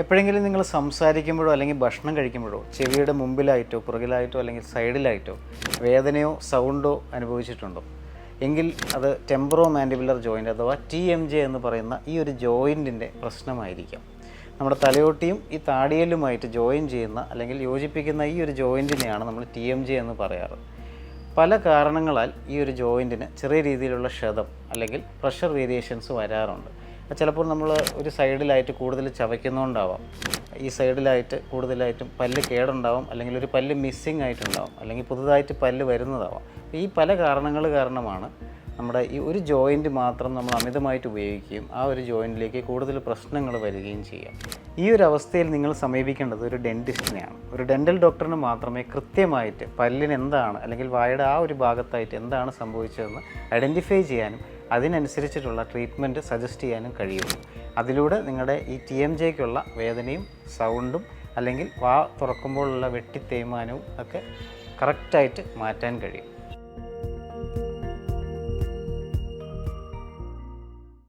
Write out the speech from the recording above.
എപ്പോഴെങ്കിലും നിങ്ങൾ സംസാരിക്കുമ്പോഴോ അല്ലെങ്കിൽ ഭക്ഷണം കഴിക്കുമ്പോഴോ ചെവിയുടെ മുമ്പിലായിട്ടോ പുറകിലായിട്ടോ അല്ലെങ്കിൽ സൈഡിലായിട്ടോ വേദനയോ സൗണ്ടോ അനുഭവിച്ചിട്ടുണ്ടോ? എങ്കിൽ അത് ടെമ്പറോ മാൻഡിബുലർ ജോയിന്റ് അഥവാ ടി എം ജെ എന്ന് പറയുന്ന ഈ ഒരു ജോയിന്റിന്റെ പ്രശ്നമായിരിക്കാം. നമ്മുടെ തലയോട്ടിയും ഈ താടിയലുമായിട്ട് ജോയിൻ ചെയ്യുന്ന അല്ലെങ്കിൽ യോജിപ്പിക്കുന്ന ഈ ഒരു ജോയിന്റിനെയാണ് നമ്മൾ ടി എം ജെ എന്ന് പറയാറ്. പല കാരണങ്ങളാൽ ഈ ഒരു ജോയിന്റിന് ചെറിയ രീതിയിലുള്ള ക്ഷതം അല്ലെങ്കിൽ പ്രഷർ വേരിയേഷൻസ് വരാറുണ്ട്. ചിലപ്പോൾ നമ്മൾ ഒരു സൈഡിലായിട്ട് കൂടുതൽ ചവയ്ക്കുന്നതുകൊണ്ടാവാം ഈ സൈഡിലായിട്ട് കൂടുതലായിട്ടും പല്ല് കേടുണ്ടാവാം അല്ലെങ്കിൽ ഒരു പല്ല് മിസ്സിങ് ആയിട്ടുണ്ടാവാം അല്ലെങ്കിൽ പുതുതായിട്ട് പല്ല് വരുന്നതാവാം. ഈ പല കാരണങ്ങൾ കാരണമാണ് നമ്മുടെ ഈ ഒരു ജോയിന്റ് മാത്രം നമ്മൾ അമിതമായിട്ട് ഉപയോഗിക്കുകയും ആ ഒരു ജോയിന്റിലേക്ക് കൂടുതൽ പ്രശ്നങ്ങൾ വരികയും ചെയ്യാം. ഈ ഒരു അവസ്ഥയിൽ നിങ്ങൾ സമീപിക്കേണ്ടത് ഒരു ഡെന്റിസ്റ്റിനെയാണ് ഒരു ഡെന്റൽ ഡോക്ടറിന് മാത്രമേ കൃത്യമായിട്ട് പല്ലിന് എന്താണ് അല്ലെങ്കിൽ വായുടെ ആ ഒരു ഭാഗത്തായിട്ട് എന്താണ് സംഭവിച്ചതെന്ന് ഐഡന്റിഫൈ ചെയ്യാനും അതിനനുസരിച്ചിട്ടുള്ള ട്രീറ്റ്മെന്റ് സജസ്റ്റ് ചെയ്യാനും കഴിയുള്ളൂ അതിലൂടെ നിങ്ങളുടെ ഈ ടി എം ജെക്കുള്ള വേദനയും സൗണ്ടും അല്ലെങ്കിൽ വാ തുറക്കുമ്പോഴുള്ള വെട്ടി തേയ്മാനവും ഒക്കെ കറക്റ്റായിട്ട് മാറ്റാൻ കഴിയും.